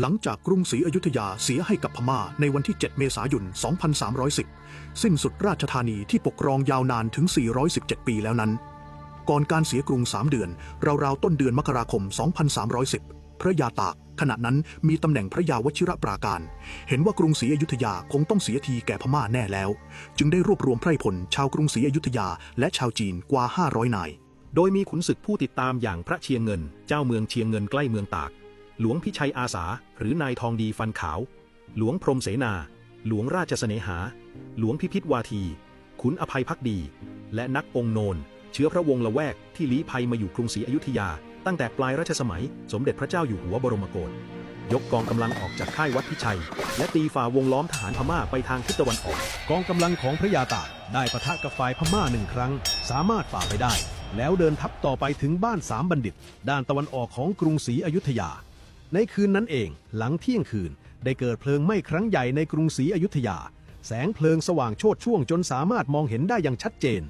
หลังจากกรุงศรีอยุธยาเสียให้กับพม่าในวันที่ 7 เมษายน 2310 สิ้นสุดราชธานีที่ปกครองยาวนานถึง 417 ปีแล้วนั้น ก่อนการเสียกรุง 3 เดือน ราวๆ ต้นเดือนมกราคม 2310 พระยาตาก ขณะนั้นมีตำแหน่งพระยาวชิระปราการ เห็นว่ากรุงศรีอยุธยาคงต้องเสียทีแก่พม่าแน่แล้ว จึงได้รวบรวมไพร่พลชาวกรุงศรีอยุธยาและชาวจีนกว่า 500 นาย โดยมีขุนศึกผู้ติดตามอย่างพระเชียงเงิน เจ้าเมืองเชียงเงินใกล้เมืองตาก หลวงพิชัยอาสา หรือนายทองดีฟันขาว หลวงพรมเสนา หลวงราชเสนหา หลวงพิพิธวาที ขุนอภัยพักดี และนักองค์โนน เชื้อพระวงศ์ละแวกที่ลี้ภัยมาอยู่กรุงศรีอยุธยา ตั้งแต่ปลายรัชสมัย สมเด็จพระเจ้าอยู่หัวบรมโกศยกกองกำลังออกจากค่ายวัดพิชัย และตีฝ่าวงล้อมทหารพม่าไปทางทิศตะวันออก กองกำลังของพระยาตากได้ปะทะกับฝ่ายพม่าหนึ่งครั้ง สามารถฝ่าไปได้ แล้วเดินทัพต่อไปถึงบ้านสามบัณฑิต ด้านตะวันออกของกรุงศรีอยุธยา ในคืนนั้นเอง หลังเที่ยงคืน ได้เกิดเพลิงไหม้ครั้งใหญ่ในกรุงศรีอยุธยา แสงเพลิงสว่างโชดช่วงจนสามารถมองเห็นได้อย่างชัดเจน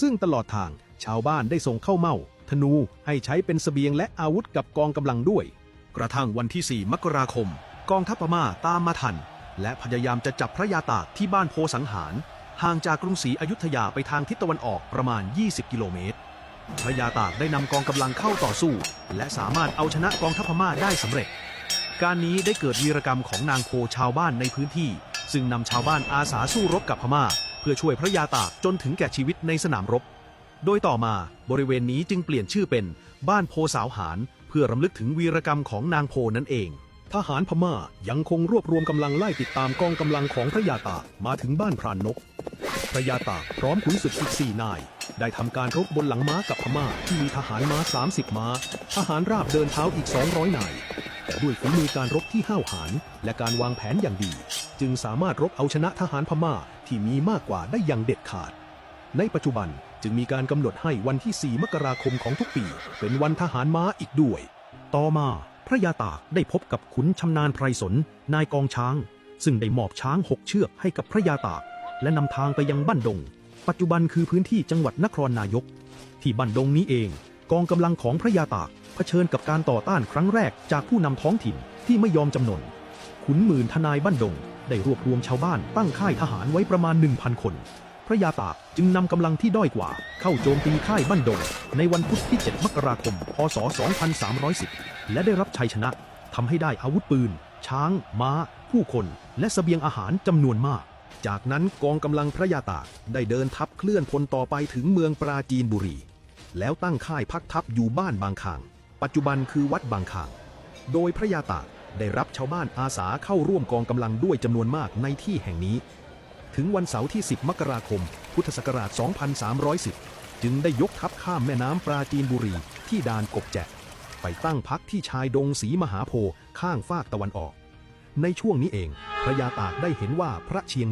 ซึ่งตลอดทางชาวบ้านได้ส่งเข้าเมา ธนูให้ใช้เป็นเสบียงและอาวุธกับกองกำลังด้วย กระทั่งวันที่ 4 มกราคม กองทัพพม่าตามมาทัน และพยายามจะจับพระยาตากที่บ้านโพสังหาร ห่างจากกรุงศรีอยุธยาไปทางทิศตะวันออกประมาณ 20 กิโลเมตร พระยาตากได้นำกองกำลังเข้าต่อสู้ และสามารถเอาชนะกองทัพพม่าได้สำเร็จ การนี้ได้เกิดวีรกรรมของนางโพชาวบ้านในพื้นที่ ซึ่งนำชาวบ้านอาสาสู้รบกับพม่า เพื่อช่วยพระยาตากจนถึงแก่ชีวิตในสนามรบ โดยต่อมาบริเวณนี้จึงเปลี่ยนชื่อเป็นบ้านโพสาวหาร เพื่อรำลึกถึงวีรกรรมของนางโพนั่นเองทหารพม่ายังคงรวบรวมกำลังไล่ติดตามกองกำลังของพระยาตากมาถึงบ้านพรานนก พระยาตากพร้อมขุนศึกอีกสี่นาย ได้ทำการรบบนหลังม้ากับพม่าที่มีทหารม้า 30 ม้า ทหารราบเดินเท้าอีก 200 นาย แต่ด้วยฝีมือการรบที่ห้าวหาญและการวางแผนอย่างดี จึงสามารถรบเอาชนะทหารพม่าที่มีมากกว่าได้อย่างเด็ดขาด ในปัจจุบันจึงมีการกำหนดให้วันที่ 4 มกราคมของทุกปี เป็นวันทหารม้าอีกด้วย ต่อมาพระยาตากได้พบกับขุนชำนาญไพรสน นายกองช้าง ซึ่งได้มอบช้างหกเชือกให้กับพระยาตาก และนำทางไปยังบ้านดง ปัจจุบันคือพื้นที่จังหวัดนครนายก ที่บ้านดงนี้เอง กองกำลังของพระยาตากเผชิญกับการต่อต้านครั้งแรกจากผู้นำท้องถิ่นที่ไม่ยอมจำนนขุนหมื่นทนายบ้านดง ได้รวบรวมชาวบ้านตั้งค่ายทหารไว้ประมาณ 1,000 คน พระยาตากจึงนำกำลังที่ด้อยกว่า เข้าโจมตีค่ายบ้านดง ในวันพุธที่ 7 มกราคม พศ 2310 และได้รับชัยชนะทำให้ได้อาวุธปืน ช้าง ม้า ผู้คน และเสบียงอาหารจำนวนมาก จากนั้นกองกำลังพระยาตากได้เดินทัพเคลื่อนพลต่อไปถึงเมืองปราจีนบุรี แล้วตั้งค่ายพักทัพอยู่บ้านบางคาง ปัจจุบันคือวัดบางคาง โดยพระยาตากได้รับชาวบ้านอาสาเข้าร่วมกองกำลังด้วยจำนวนมากในที่แห่งนี้ ถึงวันเสาร์ที่ 10 มกราคม พุทธศักราช 2310 จึงได้ยกทัพข้ามแม่น้ำปราจีนบุรีที่ด่านกบแจกไปตั้งพักที่ชายดงสีมหาโพข้างฟากตะวันออก ในช่วงนี้เองพระยาตากได้เห็นว่าพระเชียง